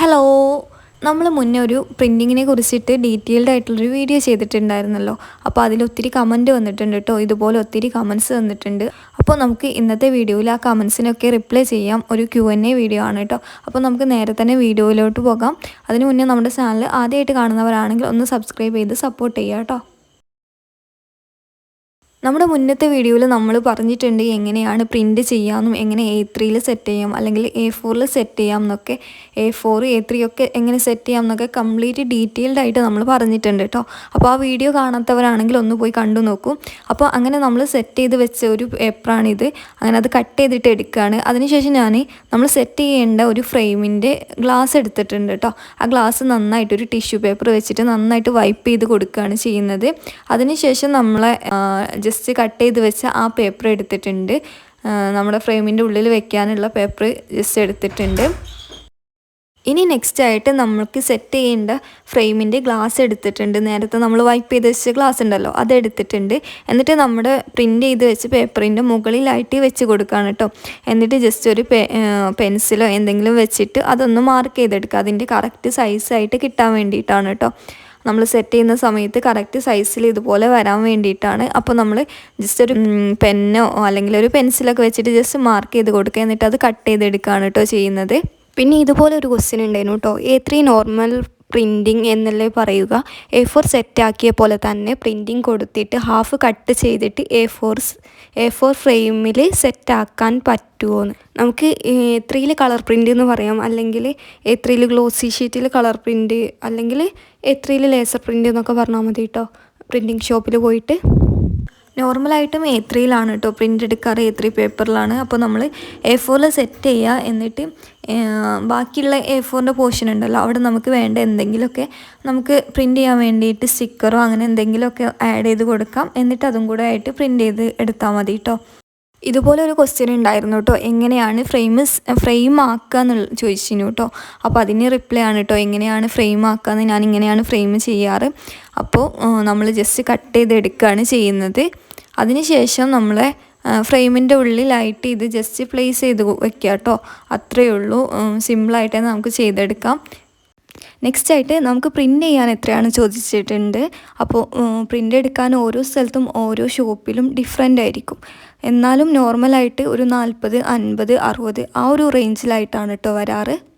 Hello നമ്മൾ മുന്നേ ഒരു പ്രിന്റിങ്ങിനെ കുറിച്ചിട്ട് ഡീറ്റെയിൽഡ് ആയിട്ടുള്ളൊരു വീഡിയോ ചെയ്തിട്ടുണ്ടായിരുന്നല്ലോ. അപ്പോൾ അതിൽ ഒത്തിരി കമന്റ് വന്നിട്ടുണ്ട് കേട്ടോ ഇതുപോലെ ഒത്തിരി കമൻസ് വന്നിട്ടുണ്ട് അപ്പോൾ നമുക്ക് ഇന്നത്തെ വീഡിയോയിൽ ആ കമൻസിനൊക്കെ റിപ്ലൈ ചെയ്യാം. ഒരു ക്യു എൻ എ വീഡിയോ ആണ് കേട്ടോ അപ്പോൾ നമുക്ക് നേരെ തന്നെ വീഡിയോയിലോട്ട് പോകാം. അതിന് മുന്നേ നമ്മുടെ ചാനൽ ആദ്യമായിട്ട് കാണുന്നവരാണെങ്കിൽ ഒന്ന് സബ്സ്ക്രൈബ് ചെയ്ത് സപ്പോർട്ട് ചെയ്യാം കേട്ടോ നമ്മുടെ മുന്നത്തെ വീഡിയോയിൽ നമ്മൾ പറഞ്ഞിട്ടുണ്ട് എങ്ങനെയാണ് പ്രിന്റ് ചെയ്യാമെന്നും എങ്ങനെ എ ത്രീയിൽ സെറ്റ് ചെയ്യാം അല്ലെങ്കിൽ എ ഫോറിൽ സെറ്റ് ചെയ്യാം എന്നൊക്കെ. എ ഫോർ എ ത്രീ ഒക്കെ എങ്ങനെ സെറ്റ് ചെയ്യാം എന്നൊക്കെ കംപ്ലീറ്റ് ഡീറ്റെയിൽഡ് ആയിട്ട് നമ്മൾ പറഞ്ഞിട്ടുണ്ട് കേട്ടോ. അപ്പോൾ ആ വീഡിയോ കാണാത്തവരാണെങ്കിൽ ഒന്ന് പോയി കണ്ടു നോക്കും. അപ്പോൾ അങ്ങനെ നമ്മൾ സെറ്റ് ചെയ്ത് വെച്ച ഒരു പേപ്പറാണിത് അങ്ങനെ അത് കട്ട് ചെയ്തിട്ട് എടുക്കുകയാണ്. അതിനുശേഷം ഞാൻ നമ്മൾ സെറ്റ് ചെയ്യേണ്ട ഒരു ഫ്രെയിമിന്റെ ഗ്ലാസ് എടുത്തിട്ടുണ്ട് കേട്ടോ. ആ ഗ്ലാസ് നന്നായിട്ട് ഒരു ടിഷ്യൂ പേപ്പർ വെച്ചിട്ട് നന്നായിട്ട് വൈപ്പ് ചെയ്ത് കൊടുക്കുകയാണ് ചെയ്യുന്നത്. അതിനുശേഷം നമ്മളെ ജസ്റ്റ് കട്ട് ചെയ്ത് വെച്ച ആ പേപ്പർ എടുത്തിട്ടുണ്ട്. നമ്മുടെ ഫ്രെയിമിന്റെ ഉള്ളിൽ വെക്കാനുള്ള പേപ്പർ ജസ്റ്റ് എടുത്തിട്ടുണ്ട്. ഇനി നെക്സ്റ്റ് ആയിട്ട് നമ്മൾക്ക് സെറ്റ് ചെയ്യേണ്ട ഫ്രെയിമിന്റെ ഗ്ലാസ് എടുത്തിട്ടുണ്ട്. നേരത്തെ നമ്മൾ വൈപ്പ് ചെയ്ത് വെച്ച ഗ്ലാസ് ഉണ്ടല്ലോ അത് എടുത്തിട്ടുണ്ട്. എന്നിട്ട് നമ്മുടെ പ്രിന്റ് ചെയ്ത് വെച്ച് പേപ്പറിന്റെ മുകളിലായിട്ട് വെച്ച് കൊടുക്കുകയാണ് കേട്ടോ എന്നിട്ട് ജസ്റ്റ് ഒരു പെൻസിലോ എന്തെങ്കിലും വെച്ചിട്ട് അതൊന്ന് മാർക്ക് ചെയ്തെടുക്കുക. അതിന്റെ കറക്റ്റ് സൈസായിട്ട് കിട്ടാൻ വേണ്ടിയിട്ടാണ് കേട്ടോ നമ്മൾ സെറ്റ് ചെയ്യുന്ന സമയത്ത് കറക്റ്റ് സൈസിൽ ഇതുപോലെ വരാൻ വേണ്ടിയിട്ടാണ്. അപ്പോൾ നമ്മൾ ജസ്റ്റ് ഒരു പെന്നോ അല്ലെങ്കിൽ ഒരു പെൻസിലൊക്കെ വെച്ചിട്ട് ജസ്റ്റ് മാർക്ക് ചെയ്ത് കൊടുക്കുക. എന്നിട്ട് അത് കട്ട് ചെയ്തെടുക്കുകയാണ് കേട്ടോ ചെയ്യുന്നത്. പിന്നെ ഇതുപോലെ ഒരു ക്വസ്റ്റ്യൻ ഉണ്ടായിരുന്നു കേട്ടോ എ ത്രീ നോർമൽ പ്രിന്റിങ് എന്നല്ലേ പറയുക. എ ഫോർ സെറ്റാക്കിയ പോലെ തന്നെ പ്രിന്റിങ് കൊടുത്തിട്ട് ഹാഫ് കട്ട് ചെയ്തിട്ട് എ ഫോർ എ ഫോർ ഫ്രെയിമിൽ സെറ്റാക്കാൻ പറ്റുമോയെന്ന് നമുക്ക് എ ത്രീയിൽ കളർ പ്രിന്റ് എന്ന് പറയാം. അല്ലെങ്കിൽ എ ത്രീയിൽ ഗ്ലോസി ഷീറ്റിൽ കളർ പ്രിന്റ് അല്ലെങ്കിൽ എ ത്രീയിൽ ലേസർ പ്രിന്റ് എന്നൊക്കെ പറഞ്ഞാൽ മതി കേട്ടോ പ്രിന്റിങ് ഷോപ്പിൽ പോയിട്ട്. നോർമലായിട്ടും എ ത്രീയിലാണ് കേട്ടോ പ്രിന്റ് എടുക്കാറ് എ ത്രീ പേപ്പറിലാണ്. അപ്പോൾ നമ്മൾ എ ഫോറിൽ സെറ്റ് ചെയ്യുക എന്നിട്ട് ബാക്കിയുള്ള എ ഫോറിന്റെ പോർഷൻ ഉണ്ടല്ലോ. അവിടെ നമുക്ക് വേണ്ട എന്തെങ്കിലുമൊക്കെ നമുക്ക് പ്രിന്റ് ചെയ്യാൻ വേണ്ടിയിട്ട് സ്റ്റിക്കറോ അങ്ങനെ എന്തെങ്കിലുമൊക്കെ ആഡ് ചെയ്ത് കൊടുക്കാം. എന്നിട്ട് അതും കൂടെ ആയിട്ട് പ്രിന്റ് ചെയ്ത് എടുത്താൽ മതി കേട്ടോ ഇതുപോലെ ഒരു ക്വസ്റ്റ്യൻ ഉണ്ടായിരുന്നു കേട്ടോ എങ്ങനെയാണ് ഫ്രെയിം ഫ്രെയിം ആക്കുക എന്നുള്ള ചോദിച്ചിരുന്നു കേട്ടോ അപ്പോൾ അതിന് റിപ്ലൈ ആണ് കേട്ടോ എങ്ങനെയാണ് ഫ്രെയിം ആക്കുക ഞാൻ ഇങ്ങനെയാണ് ഫ്രെയിം ചെയ്യാറ്. അപ്പോൾ നമ്മൾ ജസ്റ്റ് കട്ട് ചെയ്ത് എടുക്കുകയാണ് ചെയ്യുന്നത്. അതിനുശേഷം നമ്മളെ ഫ്രെയിമിന്റെ ഉള്ളിലായിട്ട് ഇത് ജസ്റ്റ് പ്ലേസ് ചെയ്ത് വെക്കുക കേട്ടോ അത്രയേ ഉള്ളൂ. സിമ്പിളായിട്ട് നമുക്ക് ചെയ്തെടുക്കാം. നെക്സ്റ്റ് ആയിട്ട് നമുക്ക് പ്രിന്റ് ചെയ്യാൻ എത്രയാണ് ചോദിച്ചിട്ടുണ്ട്. അപ്പോൾ പ്രിന്റ് എടുക്കാൻ ഓരോ സ്ഥലത്തും ഓരോ ഷോപ്പിലും ഡിഫറെന്റ് ആയിരിക്കും. എന്നാലും നോർമലായിട്ട് ഒരു നാൽപ്പത് അൻപത് അറുപത് ആ ഒരു റേഞ്ചിലായിട്ടാണ് കേട്ടോ വരാറ്.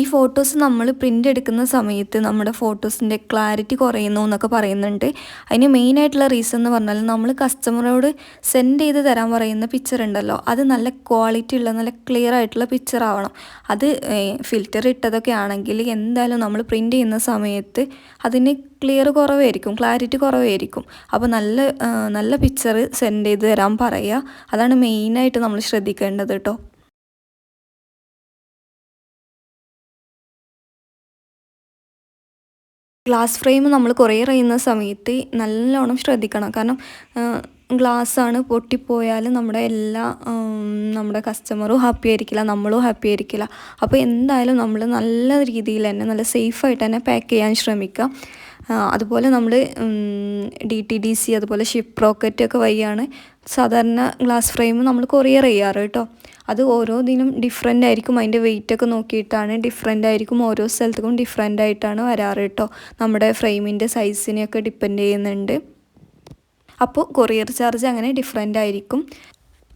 ഈ ഫോട്ടോസ് നമ്മൾ പ്രിന്റ് എടുക്കുന്ന സമയത്ത് നമ്മുടെ ഫോട്ടോസിന്റെ ക്ലാരിറ്റി കുറയുന്നു എന്നൊക്കെ പറയുന്നുണ്ട്. അതിന് മെയിനായിട്ടുള്ള റീസൺ എന്ന് പറഞ്ഞാൽ നമ്മൾ കസ്റ്റമറോട് സെൻഡ് ചെയ്ത് തരാൻ പറയുന്ന പിക്ചർ ഉണ്ടല്ലോ. അത് നല്ല ക്വാളിറ്റി ഉള്ള നല്ല ക്ലിയർ ആയിട്ടുള്ള പിക്ചർ ആവണം. അത് ഫിൽറ്റർ ഇട്ടതൊക്കെ ആണെങ്കിൽ എന്തായാലും നമ്മൾ പ്രിന്റ് ചെയ്യുന്ന സമയത്ത് അതിന് ക്ലിയർ കുറവായിരിക്കും ക്ലാരിറ്റി കുറവായിരിക്കും. അപ്പോൾ നല്ല നല്ല പിക്ചർ സെൻഡ് ചെയ്ത് തരാൻ പറയുക. അതാണ് മെയിനായിട്ട് നമ്മൾ ശ്രദ്ധിക്കേണ്ടത് കേട്ടോ ഗ്ലാസ് ഫ്രെയിം നമ്മൾ കുറേ അറിയുന്ന സമയത്ത് നല്ലോണം ശ്രദ്ധിക്കണം. കാരണം ഗ്ലാസ്സാണ് പൊട്ടിപ്പോയാൽ നമ്മുടെ എല്ലാ നമ്മുടെ കസ്റ്റമറും ഹാപ്പി ആയിരിക്കില്ല നമ്മളും ഹാപ്പി ആയിരിക്കില്ല. അപ്പോൾ എന്തായാലും നമ്മൾ നല്ല രീതിയിൽ തന്നെ നല്ല സേഫായിട്ട് തന്നെ പാക്ക് ചെയ്യാൻ ശ്രമിക്കുക അതുപോലെ നമ്മൾ ഡി ടി ഡി സി അതുപോലെ ഷിപ്പ് റോക്കറ്റ് ഒക്കെ വഴിയാണ് സാധാരണ ഗ്ലാസ് ഫ്രെയിം നമ്മൾ കൊറിയർ ചെയ്യാറ് കേട്ടോ. അത് ഓരോ ദിനം ഡിഫറെന്റ് ആയിരിക്കും. അതിന്റെ വെയിറ്റൊക്കെ നോക്കിയിട്ടാണ് ഡിഫറെന്റ് ആയിരിക്കും. ഓരോ സ്ഥലത്തേക്കും ഡിഫറെന്റ് ആയിട്ടാണ് വരാറ് കേട്ടോ. നമ്മുടെ ഫ്രെയിമിന്റെ സൈസിനെയൊക്കെ ഡിപ്പെൻഡ് ചെയ്യുന്നുണ്ട്. അപ്പോൾ കൊറിയർ ചാർജ് അങ്ങനെ ഡിഫറെന്റ് ആയിരിക്കും.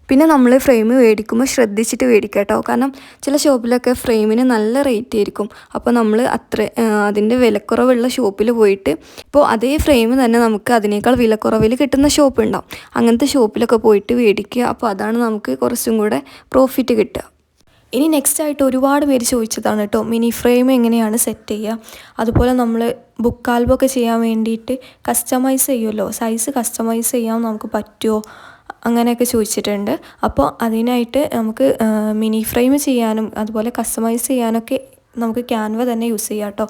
പിന്നെ നമ്മൾ ഫ്രെയിം മേടിക്കുമ്പോൾ ശ്രദ്ധിച്ചിട്ട് മേടിക്കുക കേട്ടോ കാരണം ചില ഷോപ്പിലൊക്കെ ഫ്രെയിമിന് നല്ല റേറ്റ് ആയിരിക്കും. അപ്പോൾ നമ്മൾ അത്ര അതിന്റെ വിലക്കുറവുള്ള ഷോപ്പിൽ പോയിട്ട് ഇപ്പോൾ അതേ ഫ്രെയിം തന്നെ നമുക്ക് അതിനേക്കാൾ വിലക്കുറവിൽ കിട്ടുന്ന ഷോപ്പ് ഉണ്ടാവും അങ്ങനത്തെ ഷോപ്പിലൊക്കെ പോയിട്ട് മേടിക്കുക അപ്പോൾ അതാണ് നമുക്ക് കുറച്ചും കൂടെ പ്രോഫിറ്റ് കിട്ടുക. ഇനി നെക്സ്റ്റ് ആയിട്ട് ഒരുപാട് പേര് ചോദിച്ചതാണ് കേട്ടോ മിനി ഫ്രെയിം എങ്ങനെയാണ് സെറ്റ് ചെയ്യുക അതുപോലെ നമ്മൾ ബുക്ക് ആൽബമൊക്കെ ചെയ്യാൻ വേണ്ടിയിട്ട് കസ്റ്റമൈസ് ചെയ്യുമല്ലോ സൈസ് കസ്റ്റമൈസ് ചെയ്യാൻ നമുക്ക് പറ്റുമോ അങ്ങനെയൊക്കെ ചോദിച്ചിട്ടുണ്ട്. അപ്പോൾ അതിനായിട്ട് നമുക്ക് മിനി ഫ്രെയിം ചെയ്യാനും അതുപോലെ കസ്റ്റമൈസ് ചെയ്യാനൊക്കെ നമുക്ക് ക്യാൻവ തന്നെ യൂസ് ചെയ്യാം കേട്ടോ.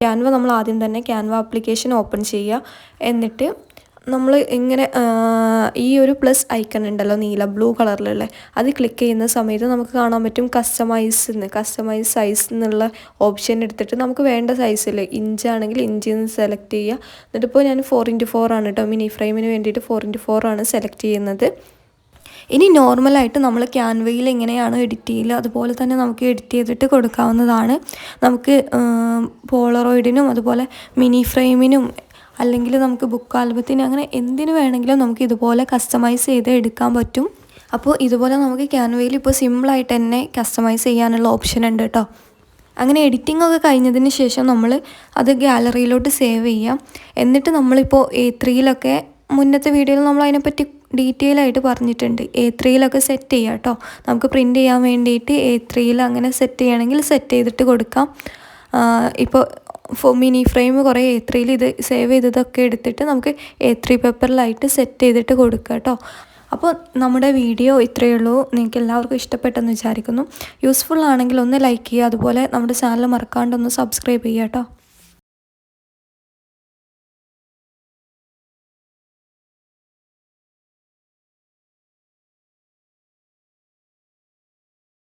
ക്യാൻവ നമ്മൾ ആദ്യം തന്നെ ക്യാൻവ ആപ്ലിക്കേഷൻ ഓപ്പൺ ചെയ്യുക. എന്നിട്ട് നമ്മൾ ഇങ്ങനെ ഈ ഒരു പ്ലസ് ഐക്കൺ ഉണ്ടല്ലോ നീല ബ്ലൂ കളറിലുള്ള അത് ക്ലിക്ക് ചെയ്യുന്ന സമയത്ത് നമുക്ക് കാണാൻ പറ്റും കസ്റ്റമൈസ് എന്ന് കസ്റ്റമൈസ് സൈസ് എന്നുള്ള ഓപ്ഷൻ എടുത്തിട്ട് നമുക്ക് വേണ്ട സൈസിൽ ഇഞ്ച് ആണെങ്കിൽ ഇഞ്ചിൽ നിന്ന് സെലക്ട് ചെയ്യുക. എന്നിട്ടിപ്പോൾ ഞാൻ ഫോർ ഇന്റു ഫോർ ആണ് കേട്ടോ മിനി ഫ്രെയിമിന് വേണ്ടിയിട്ട് ഫോർ ഇന്റു ഫോർ ആണ് സെലക്ട് ചെയ്യുന്നത്. ഇനി നോർമലായിട്ട് നമ്മൾ ക്യാൻവയിൽ എങ്ങനെയാണോ എഡിറ്റ് ചെയ്യുക അതുപോലെ തന്നെ നമുക്ക് എഡിറ്റ് ചെയ്തിട്ട് കൊടുക്കാവുന്നതാണ്. നമുക്ക് പോളറോയിഡിനും അതുപോലെ മിനി ഫ്രെയിമിനും അല്ലെങ്കിൽ നമുക്ക് ബുക്ക് ആൽബത്തിന് അങ്ങനെ എന്തിനു വേണമെങ്കിലും നമുക്ക് ഇതുപോലെ കസ്റ്റമൈസ് ചെയ്ത് എടുക്കാൻ പറ്റും. അപ്പോൾ ഇതുപോലെ നമുക്ക് ക്യാൻവയിൽ ഇപ്പോൾ സിമ്പിളായിട്ട് തന്നെ കസ്റ്റമൈസ് ചെയ്യാനുള്ള ഓപ്ഷൻ ഉണ്ട് കേട്ടോ. അങ്ങനെ എഡിറ്റിംഗ് ഒക്കെ കഴിഞ്ഞതിന് ശേഷം നമ്മൾ അത് ഗാലറിയിലോട്ട് സേവ് ചെയ്യാം. എന്നിട്ട് നമ്മളിപ്പോൾ എ ത്രീയിലൊക്കെ മുന്നത്തെ വീഡിയോയിൽ നമ്മൾ അതിനെപ്പറ്റി ഡീറ്റെയിൽ ആയിട്ട് പറഞ്ഞിട്ടുണ്ട്. എ ത്രീയിലൊക്കെ സെറ്റ് ചെയ്യാം കേട്ടോ. നമുക്ക് പ്രിന്റ് ചെയ്യാൻ വേണ്ടിയിട്ട് എ ത്രീയിൽ അങ്ങനെ സെറ്റ് ചെയ്യണമെങ്കിൽ സെറ്റ് ചെയ്തിട്ട് കൊടുക്കാം. ഇപ്പോൾ മിനി ഫ്രെയിം കുറേ എ ത്രീയിൽ ഇത് സേവ് ചെയ്തതൊക്കെ എടുത്തിട്ട് നമുക്ക് എ ത്രീ പേപ്പറിലായിട്ട് സെറ്റ് ചെയ്തിട്ട് കൊടുക്കുക കേട്ടോ അപ്പോൾ നമ്മുടെ വീഡിയോ ഇത്രയേ ഉള്ളൂ. നിങ്ങൾക്ക് എല്ലാവർക്കും ഇഷ്ടപ്പെട്ടെന്ന് വിചാരിക്കുന്നു. യൂസ്ഫുൾ ആണെങ്കിൽ ഒന്ന് ലൈക്ക് ചെയ്യുക. അതുപോലെ നമ്മുടെ ചാനൽ മറക്കാണ്ടൊന്ന് സബ്സ്ക്രൈബ് ചെയ്യുക കേട്ടോ